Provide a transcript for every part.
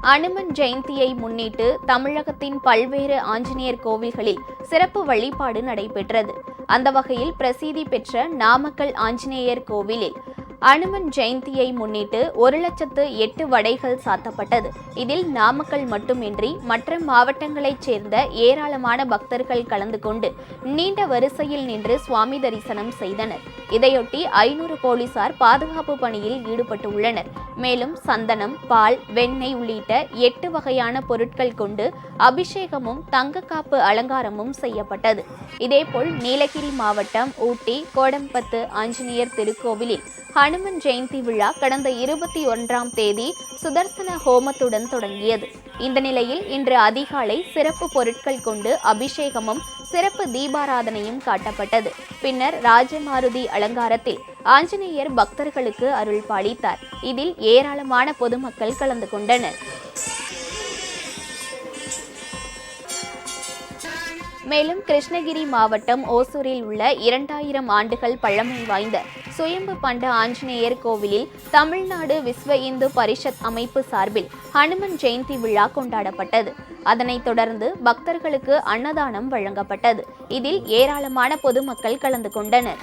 அனுமன் ஜெயந்தியை முன்னிட்டு தமிழகத்தின் பல்வேறு ஆஞ்சநேயர் கோவில்களில் சிறப்பு வழிபாடு நடைபெற்றது. அந்த வகையில் பிரசித்தி பெற்ற நாமக்கல் ஆஞ்சநேயர் கோவிலில் அனுமன் ஜெயந்தியை முன்னிட்டு ஒரு லட்சத்து எட்டு வடைகள் சாத்தப்பட்டது. இதில் நாமக்கல் மட்டுமின்றி மற்ற மாவட்டங்களைச் சேர்ந்த ஏராளமான பக்தர்கள் கலந்து கொண்டு நீண்ட வரிசையில் நின்று சுவாமி தரிசனம் செய்தனர். இதையொட்டி ஐநூறு போலீசார் பாதுகாப்பு பணியில் ஈடுபட்டுள்ளனர். மேலும் சந்தனம் பால் வெண்ணெய் உள்ளிட்ட எட்டு வகையான பொருட்கள் கொண்டு அபிஷேகமும் தங்கக்காப்பு அலங்காரமும் செய்யப்பட்டது. இதேபோல் நீலகிரி மாவட்டம் ஊட்டி கோடம்பத்து ஆஞ்சநேயர் திருக்கோவிலில் ஹனுமன் ஜெயந்தி விழா கடந்த இருபத்தி ஒன்றாம் தேதி சுதர்சன ஹோமத்துடன் தொடங்கியது. இந்த நிலையில் இன்று அதிகாலை சிறப்பு பொருட்கள் கொண்டு அபிஷேகமும் சிறப்பு தீபாராதனையும் காட்டப்பட்டது. பின்னர் ராஜமாருதி அலங்காரத்தில் ஆஞ்சநேயர் பக்தர்களுக்கு அருள் பாலித்தார் இதில் ஏராளமான பொதுமக்கள் கலந்து கொண்டனர். மேலும் கிருஷ்ணகிரி மாவட்டம் ஓசூரில் உள்ள இரண்டாயிரம் ஆண்டுகள் பழமை வாய்ந்த சுயம்பு பண்ட ஆஞ்சநேயர் கோவிலில் தமிழ்நாடு விஸ்வ இந்து பரிஷத் அமைப்பு சார்பில் ஹனுமன் ஜெயந்தி விழா கொண்டாடப்பட்டது. அதனைத் தொடர்ந்து பக்தர்களுக்கு அன்னதானம் வழங்கப்பட்டது. இதில் ஏராளமான பொதுமக்கள் கலந்து கொண்டனர்.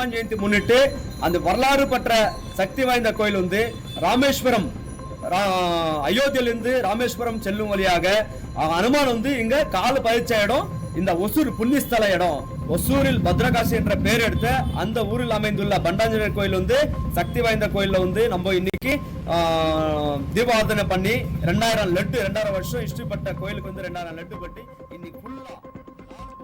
ஹனுமான் ஜெயந்தி முன்னிட்டு அந்த வரலாறு பெற்ற சக்தி வாய்ந்த கோயில் வந்து ராமேஸ்வரம் ரா- அயோத்தியிலிருந்து ராமேஸ்வரம் செல்லும் வழியாக அனுமான் ஹனுமான் வந்து இங்க கால் பதிச்ச இடம் இந்த ஒசூர் புண்ணியஸ்தல இடம் ஒசூரில் பத்ரகாசி என்ற பெயர் எடுத்த அந்த ஊரில் அமைந்துள்ள பண்டாஞ்சனர் கோயில் வந்து சக்தி வாய்ந்த கோயில்ல வந்து நம்ம இன்னைக்கு ஆஹ், தீபாராதனை பண்ணி ரெண்டாயிரம் லட்டு ரெண்டாயிரம் வருஷம் இஷ்டப்பட்ட கோயிலுக்கு வந்து ரெண்டாயிரம் லட்டு பட்டி இன்னைக்கு ஃபுல்லா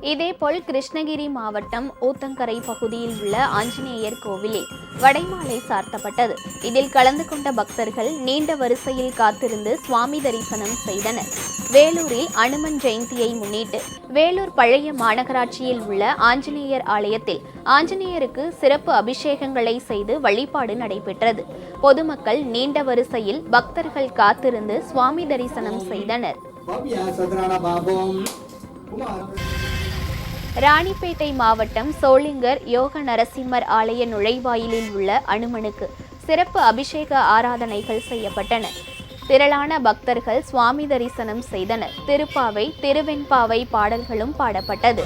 இதேபோல் கிருஷ்ணகிரி மாவட்டம் ஊத்தங்கரை பகுதியில் உள்ள ஆஞ்சநேயர் கோவிலில் வடைமாலை சார்த்தப்பட்டது. இதில் கலந்து கொண்ட பக்தர்கள் நீண்ட வரிசையில் காத்திருந்து சுவாமி தரிசனம் செய்தனர். வேலூரில் அனுமன் ஜெயந்தியை முன்னிட்டு வேலூர் பழைய மாநகராட்சியில் உள்ள ஆஞ்சநேயர் ஆலயத்தில் ஆஞ்சநேயருக்கு சிறப்பு அபிஷேகங்களை செய்து வழிபாடு நடைபெற்றது. பொதுமக்கள் நீண்ட வரிசையில் பக்தர்கள் காத்திருந்து சுவாமி தரிசனம் செய்தனர். ராணிப்பேட்டை மாவட்டம் சோளிங்கர் யோக நரசிம்மர் ஆலய நுழைவாயிலில் உள்ள அனுமனுக்கு சிறப்பு அபிஷேக ஆராதனைகள் செய்யப்பட்டன. திரளான பக்தர்கள் சுவாமி தரிசனம் செய்தனர். திருப்பாவை திருவெண்பாவை பாடல்களும் பாடப்பட்டது.